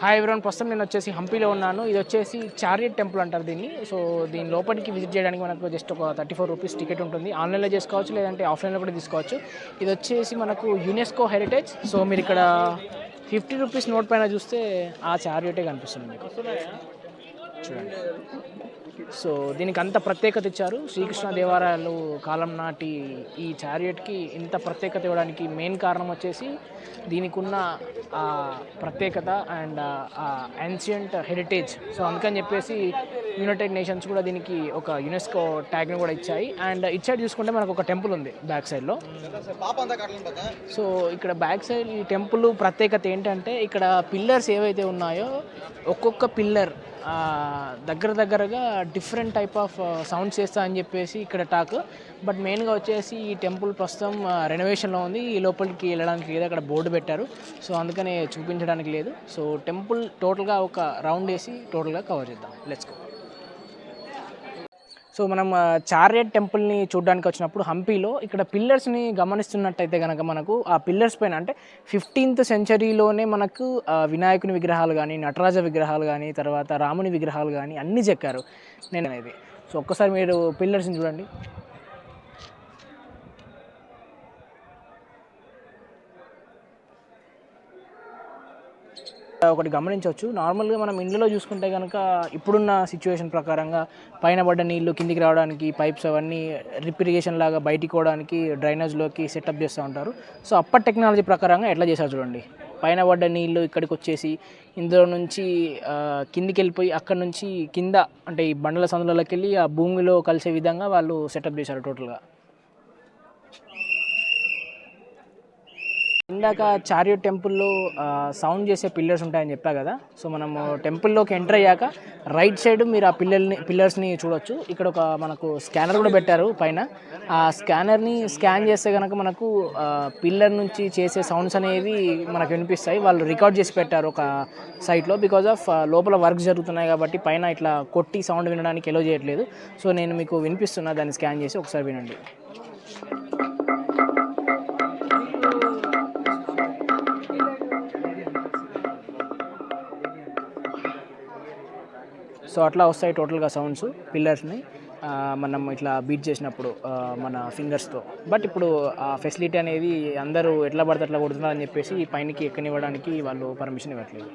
Hi ఎవరైనా ప్రస్తుతం నేను వచ్చేసి హంపీలో ఉన్నాను. ఇది వచ్చేసి చారియట్ టెంపుల్ అంటారు దీన్ని. సో దీని లోపలికి విజిట్ చేయడానికి మనకు జస్ట్ ఒక థర్టీ ఫోర్ రూపీస్ టికెట్ ఉంటుంది ఆన్లైన్లో చేసుకోవచ్చు లేదంటే ఆఫ్లైన్లో కూడా తీసుకోవచ్చు. ఇది వచ్చేసి మనకు యునెస్కో హెరిటేజ్ సో మీరు ఇక్కడ ఫిఫ్టీ రూపీస్ నోట్ పైన చూస్తే ఆ చారియటే కనిపిస్తుంది మీకు. చూడండి. సో దీనికి అంత ప్రత్యేకత ఇచ్చారు. శ్రీకృష్ణ దేవాలయాలు కాలం నాటి ఈ చారియట్కి ఇంత ప్రత్యేకత ఇవ్వడానికి మెయిన్ కారణం వచ్చేసి దీనికి ఉన్న ఆ ప్రత్యేకత అండ్ ఆ ఎన్షియంట్ హెరిటేజ్ సో అందుకని చెప్పేసి యునైటెడ్ నేషన్స్ కూడా దీనికి ఒక యునెస్కో ట్యాగ్ని కూడా ఇచ్చాయి. అండ్ ఇటు సైడ్ చూసుకుంటే మనకు ఒక టెంపుల్ ఉంది బ్యాక్ సైడ్లో. సో ఇక్కడ బ్యాక్ సైడ్ ఈ టెంపుల్ ప్రత్యేకత ఏంటంటే ఇక్కడ పిల్లర్స్ ఏవైతే ఉన్నాయో ఒక్కొక్క పిల్లర్ దగ్గర దగ్గరగా డిఫరెంట్ టైప్ ఆఫ్ సౌండ్స్ చేస్తా అని చెప్పేసి ఇక్కడ టాక్ బట్ మెయిన్గా వచ్చేసి ఈ టెంపుల్ ప్రస్తుతం రెనోవేషన్లో ఉంది. ఈ లోపలికి వెళ్ళడానికి లేదు అక్కడ బోర్డు పెట్టారు. సో అందుకనే చూపించడానికి లేదు. సో టెంపుల్ టోటల్గా ఒక రౌండ్ వేసి టోటల్గా కవర్ చేద్దాం. లెట్స్ గో సో మనం చార్యట్ టెంపుల్ని చూడడానికి వచ్చినప్పుడు హంపీలో ఇక్కడ పిల్లర్స్ని గమనిస్తున్నట్టయితే కనుక మనకు ఆ పిల్లర్స్ పైన అంటే ఫిఫ్టీన్త్ సెంచరీలోనే మనకు ఆ, వినాయకుని విగ్రహాలు కానీ నటరాజ విగ్రహాలు కానీ తర్వాత రాముని విగ్రహాలు కానీ అన్నీ చెక్కారు నేను అనేది సో ఒక్కసారి మీరు పిల్లర్స్ని చూడండి. ఒకటి గమనించవచ్చు. నార్మల్గా మనం ఇండ్లలో చూసుకుంటే కనుక ఇప్పుడున్న సిచ్యువేషన్ ప్రకారంగా పైన పడ్డ నీళ్ళు కిందికి రావడానికి పైప్స్ అవన్నీ రిపిరిగేషన్ లాగా బయటికి పోవడానికి డ్రైనేజ్లోకి సెటప్ చేస్తూ ఉంటారు. సో అప్పటి టెక్నాలజీ ప్రకారంగా ఎట్లా చేశారు చూడండి. పైన పడ్డ నీళ్ళు ఇక్కడికి వచ్చేసి ఇందులో నుంచి కిందికి వెళ్ళిపోయి అక్కడ నుంచి కింద అంటే ఈ బండల సందులలోకి వెళ్ళి ఆ భూమిలో కలిసే విధంగా వాళ్ళు సెటప్ చేశారు టోటల్గా. ఇందాక చారియట్ టెంపుల్లో సౌండ్ చేసే పిల్లర్స్ ఉంటాయని చెప్పా కదా. సో మనము టెంపుల్లోకి ఎంటర్ అయ్యాక రైట్ సైడ్ మీరు ఆ పిల్లల్ని పిల్లర్స్ని చూడొచ్చు. ఇక్కడ ఒక మనకు స్కానర్ కూడా పెట్టారు పైన. ఆ స్కానర్ని స్కాన్ చేస్తే కనుక మనకు పిల్లర్ నుంచి చేసే సౌండ్స్ అనేవి మనకు వినిపిస్తాయి. వాళ్ళు రికార్డ్ చేసి పెట్టారు ఒక సైట్లో బికాజ్ ఆఫ్ లోపల వర్క్ జరుగుతున్నాయి కాబట్టి పైన ఇట్లా కొట్టి సౌండ్ వినడానికి ఎలో చేయట్లేదు. సో నేను మీకు వినిపిస్తున్నా దాన్ని స్కాన్ చేసి ఒకసారి వినండి. సో అట్లా వస్తాయి టోటల్గా సౌండ్స్ పిల్లర్స్ని. మనం ఇట్లా బీట్ చేసినప్పుడు మన ఫింగర్స్తో. బట్ ఇప్పుడు ఆ ఫెసిలిటీ అనేది అందరూ ఎట్లా పడితే అట్లా కొడుతున్నారని చెప్పేసి పైనకి ఎక్కనివ్వడానికి వాళ్ళు పర్మిషన్ ఇవ్వట్లేదు.